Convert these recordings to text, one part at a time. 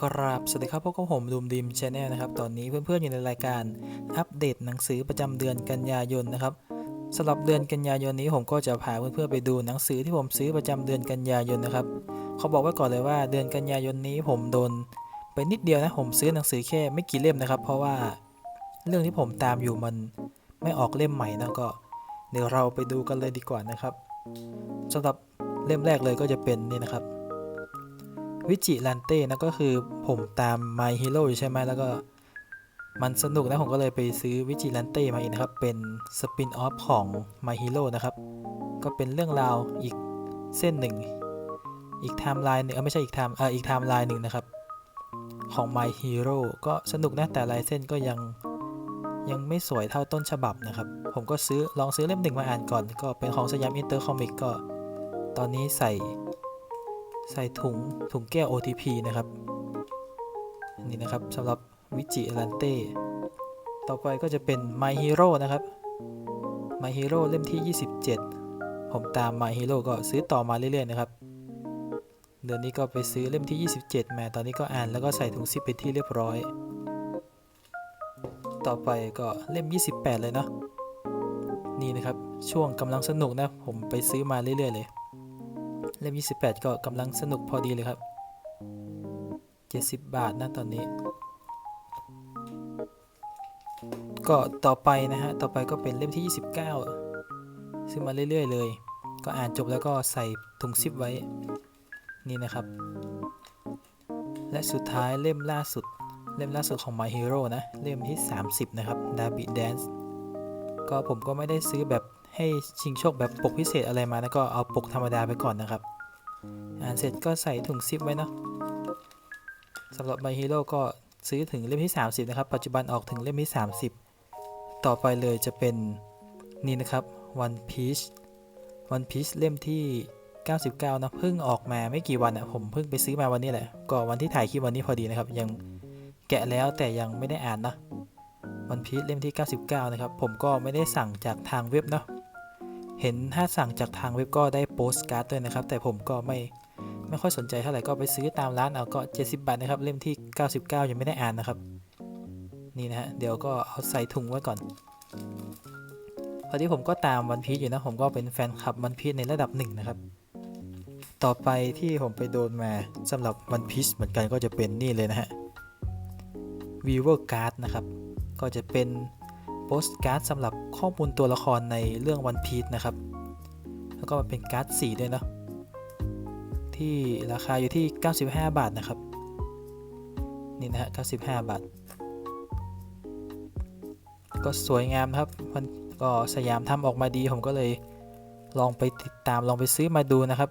กราบสวัสดีครับพวกบผมดูมดิมชาแนลนะครับ ตอนนี้เพื่อนๆอยู่ในรายการอัปเดตหนังสือประจำเดือนกันยายนนะครับสำหรับเดือนกันยายนนี้ผมก็จะพาเพื่อนๆไปดูหนังสือที่ผมซื้อประจำเดือนกันยายนนะครับเขาบอกไว้ก่อนเลยว่าเดือนกันยายนนี้ผมโดนไปนิดเดียวนะผมซื้อหนังสือแค่ไม่กี่เล่มนะครับ เพราะว่าเรื่องที่ผมตามอยู่มันไม่ออกเล่มใหม่นะก็ เดี๋ยวเราไปดูกันเลยดีกว่านะครับสำหรับเล่มแรกเลยก็จะเป็นนี่นะครับ วิจิลันเต้นะก็คือผมตาม My Hero อยู่ใช่ไหมแล้วก็มันสนุกนะผมก็เลยไปซื้อวิจิลันเต้มาอีกนะครับ เป็นสปินออฟของ My Hero นะครับ ก็เป็นเรื่องราวอีกเส้นหนึ่ง อีกไทม์ไลน์หนึ่งเออไม่ใช่อีกไทม์เอออีกไทม์ไลน์หนึ่งนะครับ ของ My Hero ก็สนุกนะแต่ลายเส้นก็ยังยังไม่สวยเท่าต้นฉบับนะครับ ผมก็ซื้อลองซื้อเล่มหนึ่งมาอ่านก่อน ก็เป็นของสยามอินเตอร์คอมิกก็ ตอนนี้ใส่ ใส่ถุงถุงแก้ว OTP นะครับนี่นะครับสำหรับวิจิอลันเต้ต่อไปก็จะเป็น My Hero นะครับ My Hero เล่มที่ 27 ผมตาม My Hero ก็ซื้อต่อมาเรื่อยๆนะครับ เดือนนี้ก็ไปซื้อเล่มที่ 27มาตอนนี้ก็อ่านแล้วก็ใส่ถุงซิปไปที่เรียบร้อย ต่อไปก็เล่ม 28 เลยเนาะนี่นะครับช่วงกำลังสนุกนะ ผมไปซื้อมาเรื่อยๆเลย เล่ม 28 ก็กำลังสนุกพอดีเลยครับ 70 บาทนะตอนนี้ ก็ต่อไปนะฮะ ต่อไปก็เป็นเล่มที่ 29 ซื้อมาเรื่อย ๆ เลย ก็อ่านจบแล้วก็ใส่ถุงซิปไว้ นี่นะครับ และสุดท้ายเล่มล่าสุด เล่มล่าสุดของ My Hero นะ เล่มที่ 30 นะครับ Darby Dance ก็ผมก็ไม่ได้ซื้อแบบ ให้ชิงโชคแบบปกพิเศษอะไรมานะก็เอาปกธรรมดาไปก่อนนะครับ อ่านเสร็จก็ใส่ถุงซิปไว้เนาะสำหรับ My Hero ก็ซื้อถึงเล่มที่ 30 นะครับ ปัจจุบันออกถึงเล่มที่ 30 ต่อไปเลยจะเป็นนี่นะครับ One Piece One Piece เล่มที่ 99 นะเพิ่งออกมาไม่กี่วันอะผมเพิ่งไปซื้อมาวันนี้แหละ ก็วันที่ถ่ายคลิปวันนี้พอดีนะครับ ยังแกะแล้วแต่ยังไม่ได้อ่านนะวันพีซเล่มที่ 99 นะครับ ผมก็ไม่ได้สั่งจากทางเว็บเนาะ เห็นถ้าสั่งจากทางเว็บก็ได้โปสการ์ดด้วยนะครับ แต่ผมก็ไม่ไม่ค่อยสนใจเท่าไหร่ก็ไปซื้อตามร้านเอาก็ 70 บาทนะครับ เล่มที่ 99 ยังไม่ได้อ่านนะครับ นี่นะฮะเดี๋ยวก็เอาใส่ถุงไว้ก่อนพอดีผมก็ตามวันพีซอยู่นะ ผมก็เป็นแฟนคลับวันพีซในระดับหนึ่งนะครับ ต่อไปที่ผมไปโดนมาสำหรับวันพีซเหมือนกันก็จะเป็นนี่เลยนะฮะ Weaver Card นะครับ ก็จะเป็น โปสการ์ดสำหรับข้อมูลตัวละครในเรื่อง One Piece นะครับ แล้วก็มาเป็นการ์ดสีด้วยเนาะที่ราคาอยู่ที่ 95 บาทนะครับ นี่นะฮะ 95 บาท ก็สวยงามครับ มันก็สยามทำออกมาดี ผมก็เลยลองไปติดตามลองไปซื้อมาดูนะครับ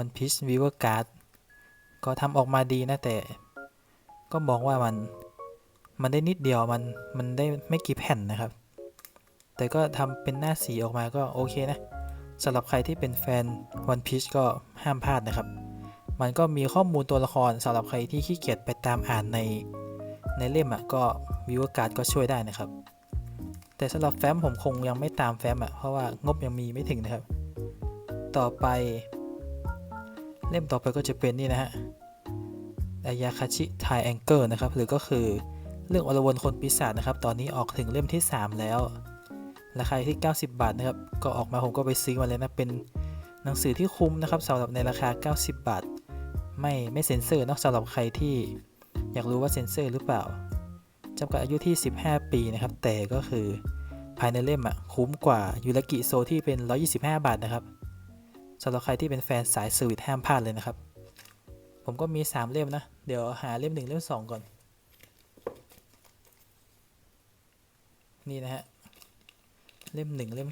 One Piece Weaver Card ก็ทำออกมาดีนะแต่ ก็มองว่ามัน มันได้นิดเดียวมันมันได้ไม่กี่แผ่นนะครับ แต่ก็ทำเป็นหน้าสีออกมาก็โอเคนะสำหรับใครที่เป็นแฟน One Piece ก็ห้ามพลาดนะครับ มันก็มีข้อมูลตัวละครสำหรับใครที่ขี้เกียจไปตามอ่านในในเล่มอะก็วิวการ์ดก็ช่วยได้นะครับ แต่สำหรับแฟ้มผมคงยังไม่ตามแฟ้มอะเพราะว่างบยังมีไม่ถึงนะครับ ต่อไป เล่มต่อไปก็จะเป็นนี่นะฮะอายาคาชิไทแองเกิลนะครับ หรือก็คือ เรื่องอรวนคนปีศาจนะครับ ตอนนี้ออกถึงเล่มที่ 3 แล้ว ราคาที่ 90 บาทนะครับ ก็ออกมาผมก็ไปซื้อมาเลยนะ เป็นหนังสือที่คุ้มนะครับสำหรับในราคา 90 บาท ไม่ไม่เซ็นเซอร์นอกสำหรับใครที่อยากรู้ว่าเซ็นเซอร์หรือเปล่าจำกัดอายุที่ 15 ปีนะครับ แต่ก็คือภายในเล่มอะคุ้มกว่ายูรากิโซที่เป็น 125 บาทนะครับสำหรับใครที่เป็นแฟนสายสวิตห้ามพลาดเลยนะครับ ผมก็มี 3 เล่มนะ เดี๋ยวหาเล่ม 1 เล่ม 2 ก่อน นี่นะฮะ เล่ม 1 เล่ม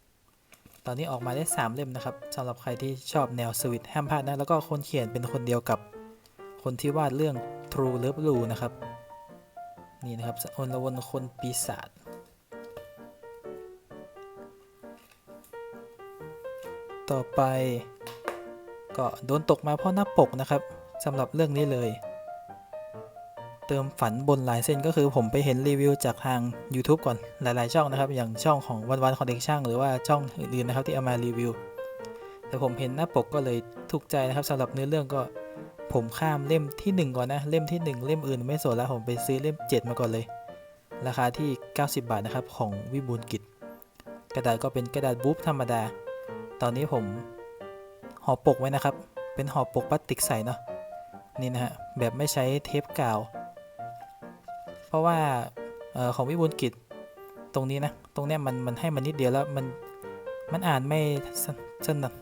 2 ตอนนี้ออกมาได้ 3 เล่มนะครับสำหรับใครที่ชอบแนวสวิตห้ามพลาดนะ แล้วก็คนเขียนเป็นคนเดียวกับคนที่วาดเรื่อง True Love Blue นะครับ นี่นะครับอนละวนคนปีศาจต่อไปก็โดนตกมาเพราะหน้าปกนะครับสำหรับเรื่องนี้เลย เติมฝันบนลายเส้นก็คือผมไปเห็นรีวิวจากทาง YouTube ก่อนหลายๆช่องนะครับอย่างช่องของวันวันคอนเด็กช่างหรือว่าช่องอื่นๆนะครับที่เอามารีวิว แต่ผมเห็นหน้าปกก็เลยถูกใจนะครับสำหรับเนื้อเรื่องก็ผมข้ามเล่มที่ 1 ก่อนนะ เล่มที่ 1 เล่มอื่นไม่สนแล้วผมไปซื้อเล่ม 7 มาก่อนเลย ราคาที่ 90 บาทนะครับของวิบูลกิจ กระดาษก็เป็นกระดาษบุ๊บธรรมดา ตอนนี้ผมห่อปกไว้นะครับ เป็นห่อปกพลาสติกใสเนาะนี่นะฮะแบบไม่ใช้เทปกาว เพราะว่าออของวิบูลกิจตรงนี้นะ ตรงเนี้ยมันมันให้มันนิดเดียวแล้วมันมันอ่านไม่สสนัด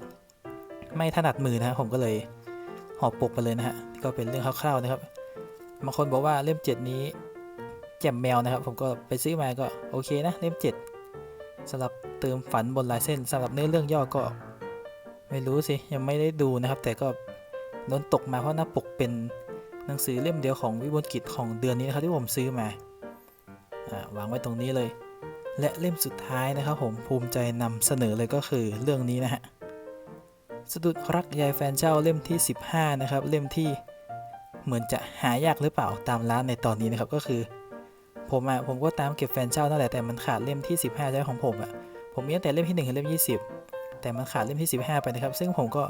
ไม่ถนัดมือนะผมก็เลยห่อปกไปเลยนะฮะก็เป็นเรื่องคร่าวๆนะครับบางคนบอกว่าเล่ม 7 นี้แจ่มแมวนะครับ ผมก็ไปซื้อมาก็โอเคนะเล่ม 7สำหรับเติมฝันบนลายเส้นสำหรับเนื้อเรื่องย่อก็ ไม่รู้สิยังไม่ได้ดูนะครับ แต่ก็โดนตกมาเพราะหน้าปกเป็น หนังสือเล่มเดียวของวิบูลกิจของเดือนนี้นะครับที่ผมซื้อมาวางไว้ตรงนี้เลย และเล่มสุดท้ายนะครับผมภูมิใจนำเสนอเลยก็คือเรื่องนี้นะฮะสะดุดรักยายแฟนเจ้าเล่มที่ 15 นะครับ เล่มที่เหมือนจะหายากหรือเปล่าตามร้านในตอนนี้นะครับก็คือ ผมอะผมก็ตามเก็บแฟนเจ้านั่นแหละแต่มันขาดเล่มที่ 15ใช่ของผมอะผมมีตั้งแต่เล่มที่1ถึงเล่ม 20 แต่มันขาดเล่มที่ 15 ไปนะครับ ซึ่งผมก็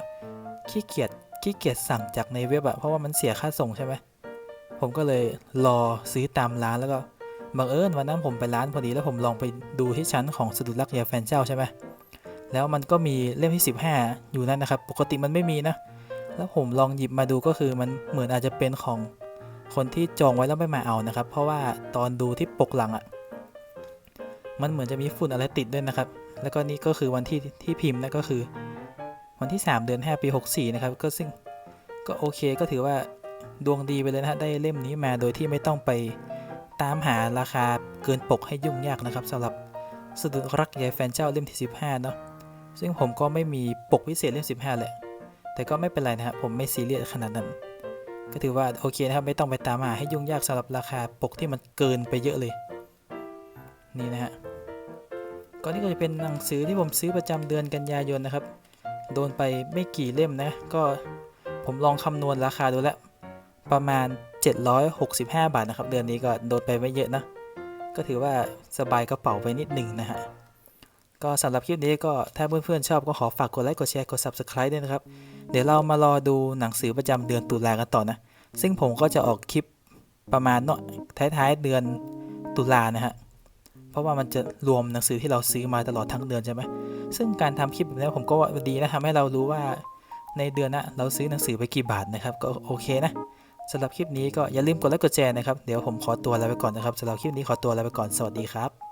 ขี้เกียจ ขี้เกียจสั่งจากในเว็บอะเพราะว่ามันเสียค่าส่งใช่ไหมผมก็เลยรอซื้อตามร้านแล้วก็บังเอิญวันนั้นผมไปร้านพอดีแล้วผมลองไปดูที่ชั้นของสะดุดรักยาแฟนเจ้าใช่ไหมแล้วมันก็มีเล่มที่ 15 อยู่นั่นนะครับ ปกติมันไม่มีนะ แล้วผมลองหยิบมาดูก็คือมันเหมือนอาจจะเป็นของคนที่จองไว้แล้วไม่มาเอานะครับ เพราะว่าตอนดูที่ปกหลังอะ่ะ มันเหมือนจะมีฝุ่นอะไรติดด้วยนะครับ แล้วก็นี่ก็คือวันที่ที่พิมพ์นะก็คือ วันที่ 3 เดือน5ปี 64 นะครับ ก็ซึ่งก็โอเคก็ถือว่าดวงดีไปเลยนะฮะได้เล่มนี้มาโดยที่ไม่ต้องไปตามหาราคาเกินปกให้ยุ่งยากนะครับสำหรับสะดุดรักยายแฟนเจ้าเล่มที่ 15 เนาะซึ่งผมก็ไม่มีปกพิเศษเล่ม 15 แหละ แต่ก็ไม่เป็นไรนะครับผมไม่ซีเรียสขนาดนั้น ก็ถือว่าโอเคนะครับไม่ต้องไปตามหาให้ยุ่งยากสำหรับราคาปกที่มันเกินไปเยอะเลย นี่นะฮะก็นี่ก็จะเป็นหนังสือที่ผมซื้อประจำเดือนกันยายนนะครับ โดนไปไม่กี่เล่มนะ ก็ผมลองคำนวณราคาดูแล้ว ประมาณ 765 บาทนะครับ เดือนนี้ก็โดนไปไม่เยอะนะ ก็ถือว่าสบายกระเป๋าไปนิดหนึ่งนะฮะ ก็สำหรับคลิปนี้ก็ถ้าเพื่อนๆชอบก็ขอฝากกดไลค์ กดแชร์ กด Subscribe ด้วยนะครับ เดี๋ยวเรามารอดูหนังสือประจำเดือนตุลากันต่อนะ ซึ่งผมก็จะออกคลิปประมาณเนาะท้ายๆเดือนตุลานะฮะ ราะว่ามันจะรวมหนังสือที่เราซื้อมาตลอดทั้งเดือนใช่ไหมซึ่งการทำคลิปแบบนี้ผมก็ว่าดีนะทำให้เรารู้ว่าในเดือนนะเราซื้อหนังสือไปกี่บาทนะครับ ก็โอเคนะสำหรับคลิปนี้ก็อย่าลืมกดไลค์กดแชร์นะครับ เดี๋ยวผมขอตัวลาไปก่อนนะครับสำหรับคลิปนี้ขอตัวลาไปก่อนสวัสดีครับ